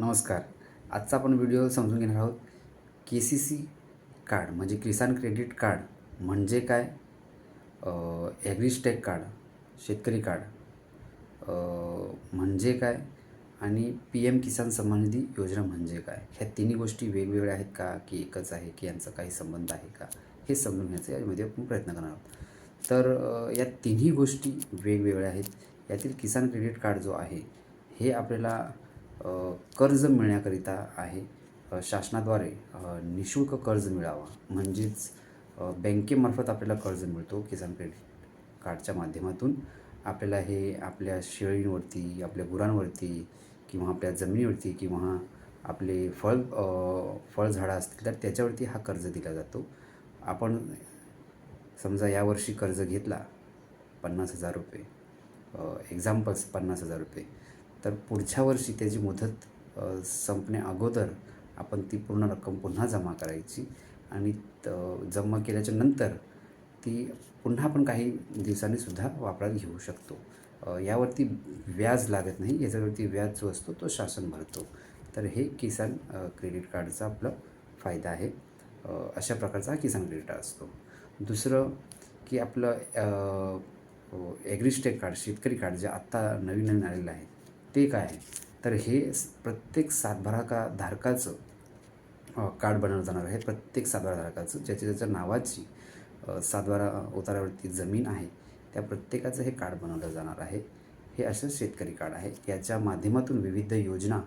नमस्कार. आजचा आपण व्हिडिओ समजून घेणार आहोत के सी सी कार्ड म्हणजे किसान क्रेडिट कार्ड म्हणजे काय? ॲग्रिस्टेक कार्ड शेतकरी कार्ड म्हणजे काय? आणि पी एम किसान संबंधी निधी योजना म्हणजे काय? ह्या तिन्ही गोष्टी वेगवेगळ्या आहेत का? की एकच आहे? की यांचा काही संबंध आहे का? हे समजून घ्यायचं यामध्ये आपण प्रयत्न करणार आहोत. तर या तिन्ही गोष्टी वेगवेगळ्या आहेत. यातील किसान क्रेडिट कार्ड जो आहे हे आपल्याला कर्ज मिळण्याकरिता आहे. शासनाद्वारे निशुल्क कर्ज मिळावा. म्हणजेच बँकेमार्फत आपल्याला कर्ज मिळतो किसान क्रेडिट कार्डच्या माध्यमातून. आपल्याला हे आपल्या शेळींवरती आपल्या गुरांवरती किंवा आपल्या जमिनीवरती किंवा आपले फळ फळझाडं असतील तर त्याच्यावरती हा कर्ज दिला जातो. आपण समजा यावर्षी कर्ज घेतला पन्नास हजार रुपये. एक्झाम्पल्स पन्नास हजार रुपये. तर पुढच्या वर्षी त्याची मुदत संपण्या अगोदर आपण ती पूर्ण रक्कम पुन्हा जमा करायची आणि त- जमा केल्याच्यानंतर ती पुन्हा आपण काही दिवसांनीसुद्धा वापरात घेऊ शकतो. यावरती व्याज लागत नाही. याच्यावरती व्याज जो असतो तो शासन भरतो. तर हे किसान क्रेडिट कार्डचा आपला फायदा आहे. अशा प्रकारचा हा किसान क्रेडिट कार्ड असतो. दुसरं की आपलं ॲग्रिस्टेक कार्ड शेतकरी कार्ड जे आत्ता नवीन नवीन आलेलं आहे ते काय तर हे प्रत्येक सातबारा का धारकाचं कार्ड बनवलं जाणार आहे. प्रत्येक सातबारा धारकाचं ज्याच्या ज्याच्या नावाची सातबारा उतारावरती जमीन आहे त्या प्रत्येकाचं हे कार्ड बनवलं जाणार आहे. हे असं शेतकरी कार्ड आहे. याच्या माध्यमातून विविध योजना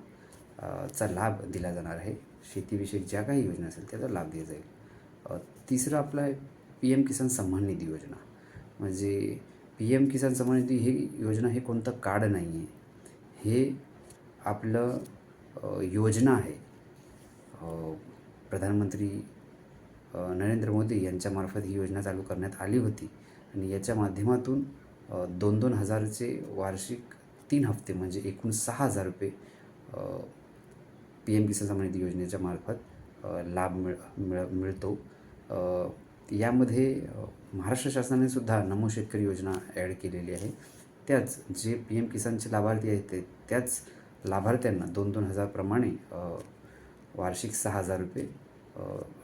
चा लाभ दिला जाणार आहे. शेतीविषयक ज्या काही योजना असेल त्याचा लाभ दिला जाईल. तिसरं आपलं आहे पी एम किसान सन्मान निधी योजना. म्हणजे पी एम किसान सन्मान निधी ही योजना हे कोणतं कार्ड नाही आहे हे आपलं योजना आहे. प्रधानमंत्री नरेंद्र मोदी यांच्यामार्फत ही योजना चालू करण्यात आली होती. आणि याच्या माध्यमातून दोन दोन हजारचे वार्षिक तीन हप्ते म्हणजे एकूण सहा हजार रुपये पी एम किसान सन्मान निधी योजनेच्या मार्फत लाभ मिळ मिळ मिळतो. यामध्ये महाराष्ट्र शासनाने सुद्धा नमो शेतकरी योजना ॲड केलेली आहे. त्याच जे पी एम किसानचे लाभार्थी आहेत ते त्याच लाभार्थ्यांना दोन दोन हजारप्रमाणे वार्षिक सहा हजार रुपये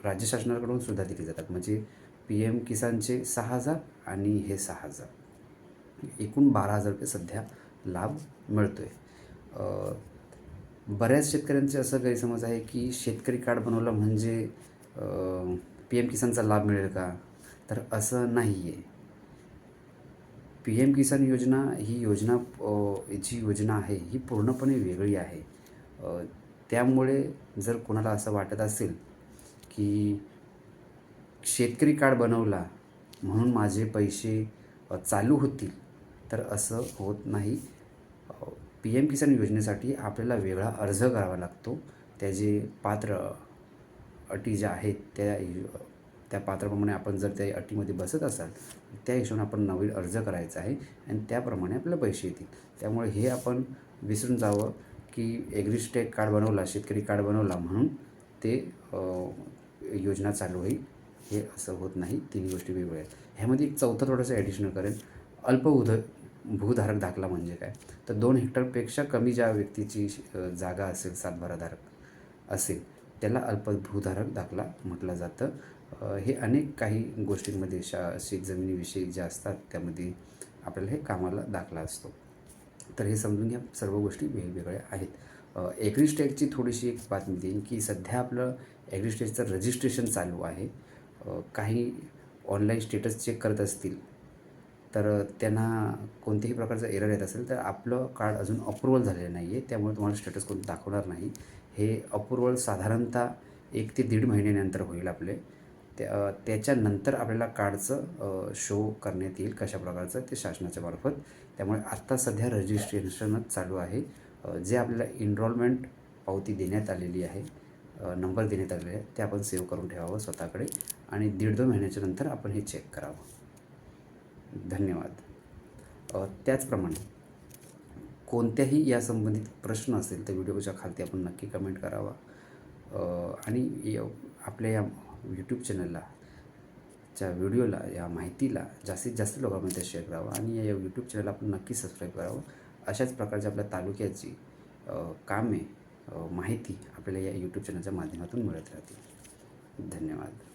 राज्य शासनाकडून सुद्धा दिले जातात. म्हणजे पी एम किसानचे सहा हजार आणि हे सहा हजार. एकूण बारा हजार रुपये सध्या लाभ मिळतो आहे बऱ्याच शेतकऱ्यांचे असं गैरसमज आहे की शेतकरी कार्ड बनवलं म्हणजे पी एम किसानचा लाभ मिळेल का? तर असं नाही आहे पी एम किसान योजना ही योजना जी योजना आहे ही पूर्णपणे वेगळी आहे. त्यामुळे जर कोणाला असं वाटत असेल की शेतकरी कार्ड बनवला म्हणून माझे पैसे चालू होतील तर असं होत नाही. पी एम किसान योजनेसाठी आपल्याला वेगळा अर्ज करावा लागतो. त्याचे पात्र अटी ज्या आहेत त्या त्या पात्राप्रमाणे आपण जर त्या अटीमध्ये बसत असाल त्या हिशोबाने आपण नवीन अर्ज करायचा आहे आणि त्याप्रमाणे आपल्याला पैसे येतील. त्यामुळे हे आपण विसरून जावं की ॲग्रिस्टेक कार्ड बनवला शेतकरी कार्ड बनवला म्हणून ते योजना चालू होईल. हे असं होत नाही. तिन्ही गोष्टी वेगवेगळ्या आहेत. ह्यामध्ये एक चौथं थोडंसं ॲडिशनल करेन. अल्प भूधारक दाखला म्हणजे काय? तर दोन हेक्टरपेक्षा कमी ज्या व्यक्तीची जागा असेल सातबाराधारक असेल त्याला अल्पभूधारक दाखला म्हटलं जातं. हे अनेक काही गोष्टींमध्ये शा शेतजमिनीविषयी ज्या असतात त्यामध्ये आपल्याला हे कामाला दाखला असतो. तर हे समजून घ्या सर्व गोष्टी वेगवेगळ्या आहेत. ॲग्रिस्टेटची थोडीशी एक बातमी देईन की सध्या आपलं ॲग्रिस्टेटचं रजिस्ट्रेशन चालू आहे. काही ऑनलाईन स्टेटस चेक करत असतील तर त्यांना कोणत्याही प्रकारचा एरर येत असेल तर आपलं कार्ड अजून अप्रुव्हल झालेलं नाही आहे त्यामुळे तुम्हाला स्टेटस कोण दाखवणार नाही. हे अप्रुव्हल साधारणतः एक ते दीड महिन्यानंतर होईल आपले. त्या त्याच्यानंतर आपल्याला कार्डचं शो करण्यात येईल कशा प्रकारचं ते शासनाच्या मार्फत. त्यामुळे आत्ता सध्या रजिस्ट्रेशनच चालू आहे. जे आपल्याला इनरोलमेंट पावती देण्यात आलेली आहे नंबर देण्यात आलेले आहे ते आपण सेव्ह करून ठेवावं स्वतःकडे आणि दीड दोन महिन्याच्या नंतर आपण हे चेक करावं. धन्यवाद. त्याचप्रमाणे कोणत्याही या संबंधित प्रश्न असेल तर व्हिडिओच्या खालती आपण नक्की कमेंट करावा. आणि य- आपल्या या यूट्यूब चॅनलला च्या व्हिडिओला या माहितीला जास्तीत जास्त लोकांमध्ये शेअर करावं आणि या यूट्यूब चॅनलला आपण नक्की सबस्क्राईब करावं. अशाच प्रकारच्या आपल्या तालुक्याची कामे माहिती आपल्याला या यूट्यूब चॅनलच्या माध्यमातून मिळत राहते धन्यवाद.